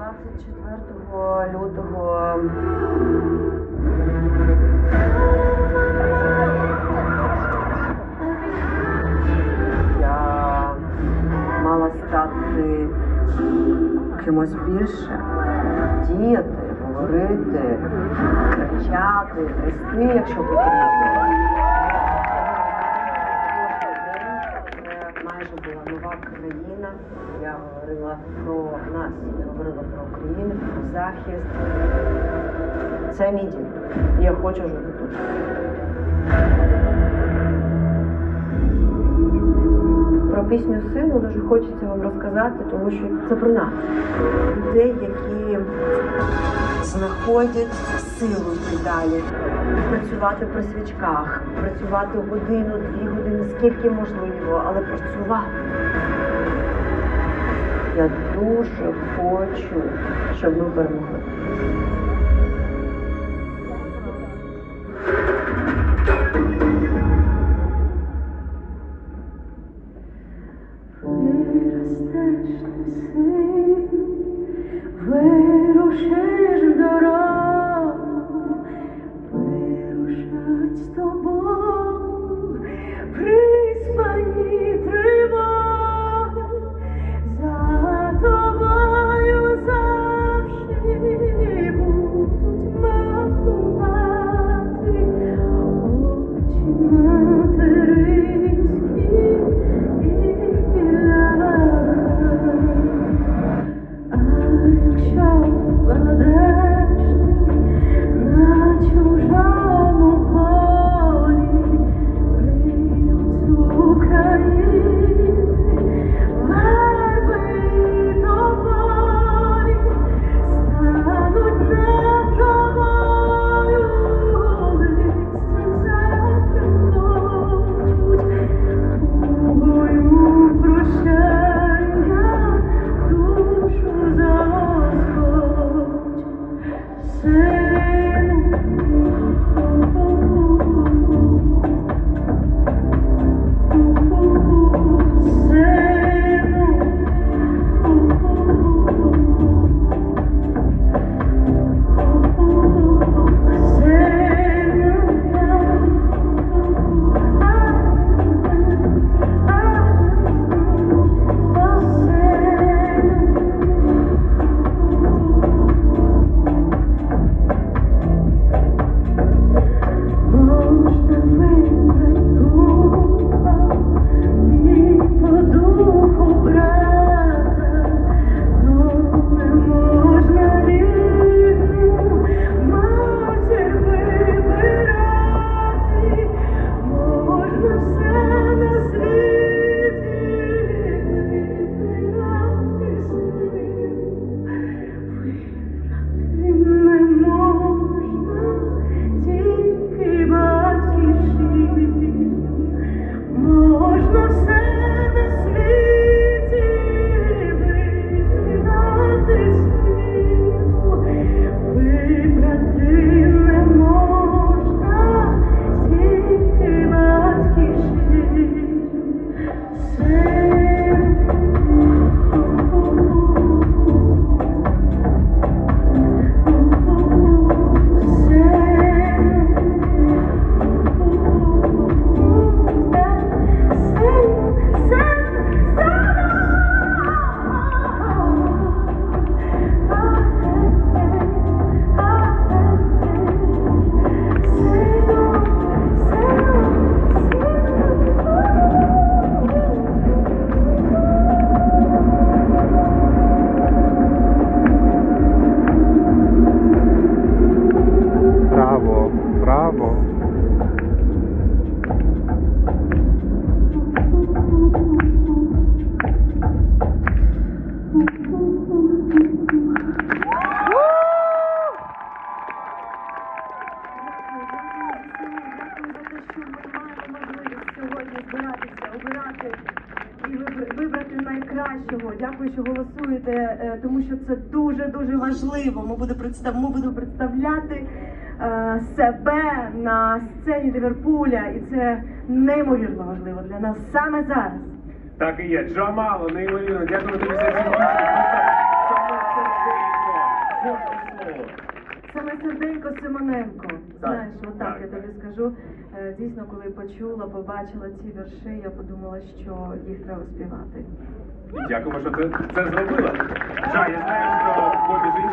24 лютого я мала стати кимось більше, діяти, говорити, кричати, трясти, якщо потрібно. Була нова країна. Я говорила про нас, я говорила про Україну, про захист. Це мій дім. Я хочу жити тут. Про пісню сину дуже хочеться вам розказати, тому що це про нас. Людей, які знаходять силу йти далі, працювати при свічках, працювати годину, дві години, скільки можливо, але працювати. Я дуже хочу, щоб ми перемогли. sure збиратися, обирати і вибр- вибрати найкращого. Дякую, що голосуєте, е, тому що це дуже дуже важливо. Ми будемо представ... будемо представляти е, себе на сцені Ліверпуля, і це неймовірно важливо для нас саме зараз. Так і є. Джамало, неймовірно. Дякую тобі за цю пісню. Просто саме серденько Симоненко. Знаєш, отак так, я тобі скажу. Е, Дійсно, коли почула, побачила ці вірші, я подумала, що їх треба співати. Дякуємо, що ти це зробила. Жа, я знаю, що побіж